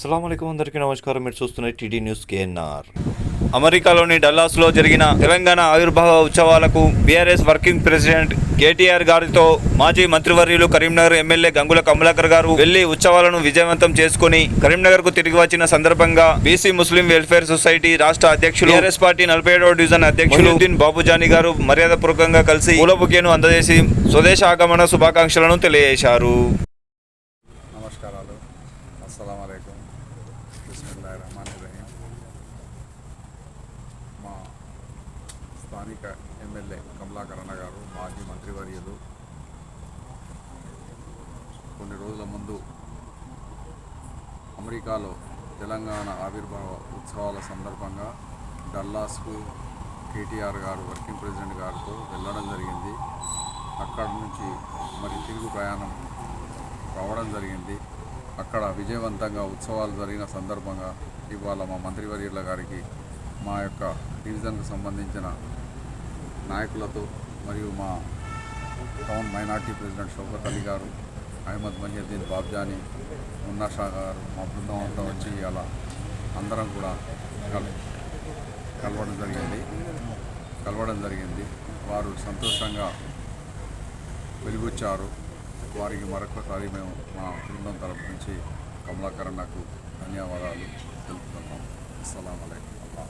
అస్సలం అందరికీ నమస్కారం. మీరు చూస్తున్న టీడీ న్యూస్ కేఎన్ఆర్. అమెరికాలోని డల్లాస్లో జరిగిన తెలంగాణ ఆవిర్భావ ఉత్సవాలకు బీఆర్ఎస్ వర్కింగ్ ప్రెసిడెంట్ కేటీఆర్ గారితో మాజీ మంత్రివర్యులు కరీంనగర్ ఎమ్మెల్యే గంగుల కమలాకర్ గారు వెళ్ళి ఉత్సవాలను విజయవంతం చేసుకుని కరీంనగర్కు తిరిగి వచ్చిన సందర్భంగా బీసీ ముస్లిం వెల్ఫేర్ సొసైటీ రాష్ట్ర అధ్యక్షులు బీఆర్ఎస్ పార్టీ నలభై ఏడవ డివిజన్ అధ్యక్షులు బాబుజానీ గారు మర్యాదపూర్వకంగా కలిసి పూల బుకేను అందజేసి స్వదేశ ఆగమన శుభాకాంక్షలను తెలియజేశారు. అస్సలం అయికం బిస్మిల్లా రహమాన్ రహీం మా స్థానిక ఎమ్మెల్యే కమలాకరణ గారు మాజీ మంత్రివర్యులు. కొన్ని రోజుల ముందు అమెరికాలో తెలంగాణ ఆవిర్భావ ఉత్సవాల సందర్భంగా డల్లాస్కు కేటీఆర్ గారు వర్కింగ్ ప్రెసిడెంట్ గారితో వెళ్ళడం జరిగింది. అక్కడి నుంచి మరి తిరుగు ప్రయాణం రావడం జరిగింది. అక్కడ విజయవంతంగా ఉత్సవాలు జరిగిన సందర్భంగా ఇవాళ మా మంత్రివర్యుల గారికి మా యొక్క డివిజన్కు సంబంధించిన నాయకులతో మరియు మా town minority president Shaukat Ali గారు అహ్మద్ మహియుద్దీన్ బాబ్జాని మున్నా షా గారు మా బృందం అంతా వచ్చి ఇలా అందరం కూడా కల్ కలవడం జరిగింది. కలవడం జరిగింది. వారు సంతోషంగా వెలుగొచ్చారు. వారికి మరొకసారి మేము మా బృందం తరపు నుంచి కమలాకరణకు ధన్యవాదాలు తెలుపుతున్నాం. అస్సలం అయికం అల్లా